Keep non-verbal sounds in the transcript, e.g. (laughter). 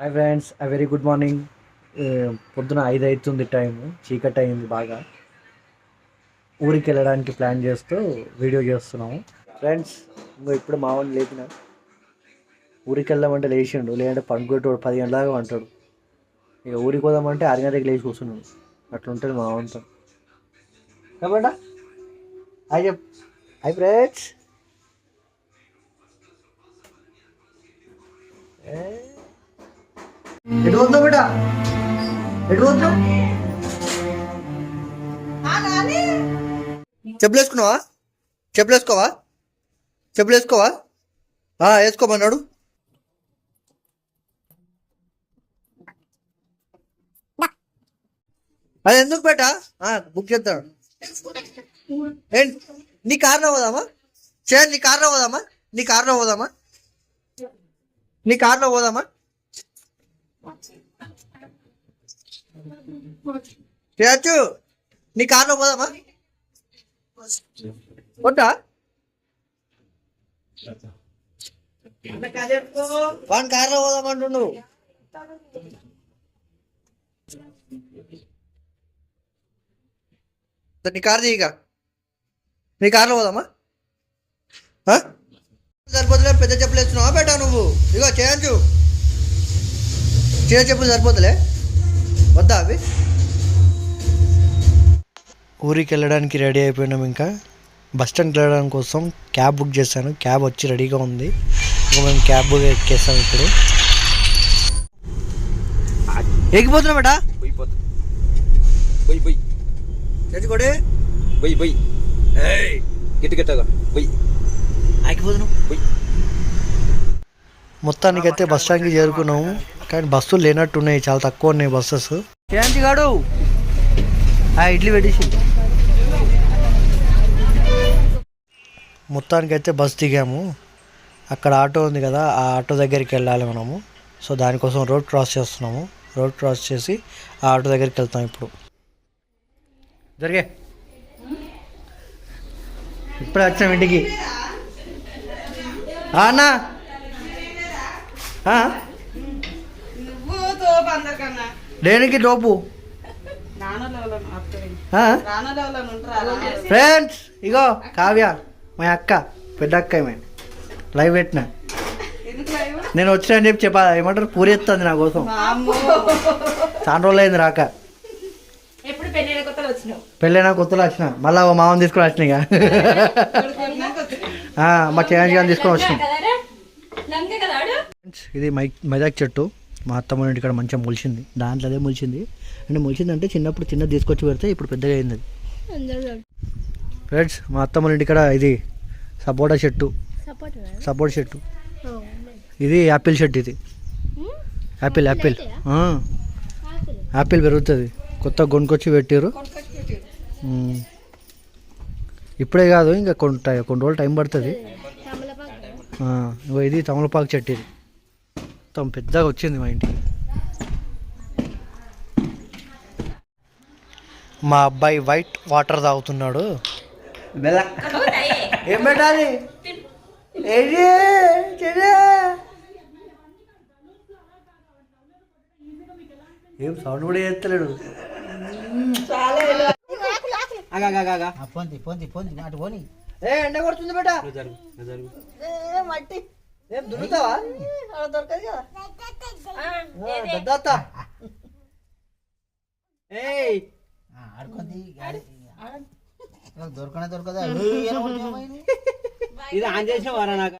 Hi friends I very good morning పొద్దున ఐదు అవుతుంది టైం చీకటి అయింది బాగా. ఊరికి వెళ్ళడానికి ప్లాన్ చేస్తూ వీడియో చేస్తున్నాము. ఫ్రెండ్స్ ఇంకో ఇప్పుడు మా వాడిని లేపిన. ఊరికి వెళ్దామంటే లేచిండు లేదంటే పండుకుంటాడు పది గంటలాగా అంటాడు ఇక ఊరికి పోదామంటే ఆరు గంటలకు లేచి కూర్చున్నాడు. అట్లుంటుంది మా వాడితో ఏమంటా హాయ్ చెప్. హాయ్ ఫ్రెండ్స్ పోతున్నావు బిడ్డ? ఎటు పోతున్నావు చెప్పులు వేసుకున్నావా చెప్పులేసుకోవా? ఆ, వేసుకోమన్నాడు. అది ఎందుకు బేట? బుక్ చేస్తాడు నీ కారణం పోదామా? చేయండి నీ కార్లో పోదామా? నీ కారణం పోదామా? నీ కార్లో పోదామా? చేయచ్చు నీ కార్లో పోదామా? కొట్టా వాని కార్లో నువ్వు నీ కార్ చేయక నీ కార్లో పోదామా? సరిపోతులే పెద్ద చెప్పులు వేస్తున్నావా బేటా నువ్వు? ఇగో చేయొచ్చు చేయ చెప్పులు సరిపోతులే. వద్దా అవి? ఊరికి వెళ్ళడానికి రెడీ అయిపోయినాం ఇంకా. బస్ స్టాండ్కి వెళ్ళడం కోసం క్యాబ్ బుక్ చేశాను. క్యాబ్ వచ్చి రెడీగా ఉంది. ఇంకా మేము క్యాబ్ బుక్ ఎక్కేస్తాం ఇప్పుడు. ఎక్కిపోతున్నాం బేటా? గిట్టు గిట్టగా. బొయ్. ఆగిపోతున్నాం బొయ్. మొత్తానికైతే బస్ స్టాండ్కి చేరుకున్నాము. కానీ బస్సులు లేనట్టు ఉన్నాయి చాలా తక్కువ ఉన్నాయి బస్సెస్ ఏంటి గాడు ఆ ఇడ్లీ పెట్టేసి. మొత్తానికైతే బస్ దిగాము. అక్కడ ఆటో ఉంది కదా ఆ ఆటో దగ్గరికి వెళ్ళాలి మనము. సో దానికోసం రోడ్ క్రాస్ చేస్తున్నాము. రోడ్ క్రాస్ చేసి ఆ ఆటో దగ్గరికి వెళ్తాం ఇప్పుడు. జరిగే. ఇప్పుడే వచ్చాం ఇంటికి. అన్నా. అందరికన్నా. దేనికి డోపు ఫ్రెండ్స్ ఇగో కావ్య మా అక్క పెద్ద అక్క ఏమే లైవ్ పెట్టిన? ఎందుకు లైవ్? నేను వచ్చిన అని చెప్పి చెప్పా ఏమంటారు? పూరి ఎత్తుంది నా కోసం. చాలా రోజులు అయింది రాక. ఎప్పుడు పెళ్ళైన కొత్తలో వచ్చినావు? పెళ్ళైనా కొత్తలో వచ్చిన. మళ్ళా ఓ మామని తీసుకొని వచ్చిన ఇక. మా చేయండి గారిని తీసుకొని వచ్చినాం. ఇది మై మెదక్ చెట్టు. మా అత్తమ్మ ఇంటి ఇక్కడ మంచిగా మొలిచింది. దాంట్లో అదే మొలిచింది. అంటే మొలిచింది అంటే చిన్నప్పుడు చిన్నది తీసుకొచ్చి పెడితే ఇప్పుడు పెద్దగా అయింది అది. ఫ్రెండ్స్ మా అత్తమ్మ ఇంటి ఇక్కడ ఇది సపోటా చెట్టు. సపోటా చెట్టు. ఇది యాపిల్ చెట్టు ఇది. Apple apple. యాపిల్. పెరుగుతుంది. కొత్త కొనుక్కొచ్చి పెట్టారు. ఇప్పుడే కాదు ఇంకా కొన్ని టై- కొన్ని రోజులు టైం పడుతుంది. ఇది తమలపాకు చెట్టు ఇది. మొత్తం పెద్దగా వచ్చింది మా ఇంటికి. మా అబ్బాయి వైట్ వాటర్ తాగుతున్నాడు. ఏం పెట్టాలి. ఏం సౌండ్ కూడా చేస్తలేడు. పొంది పొంది పొంది అటు పోని. ఏ ఎండ కొడుతుంది బేట? ఏ మట్టి. ఏం దున్నుతావా? అలా దొరకదు కదా. ఏయ్. ఆడుకుంది దొరకనే దొరకదా. (laughs) ఇది ఆన్ చేసిన వారా నాకు?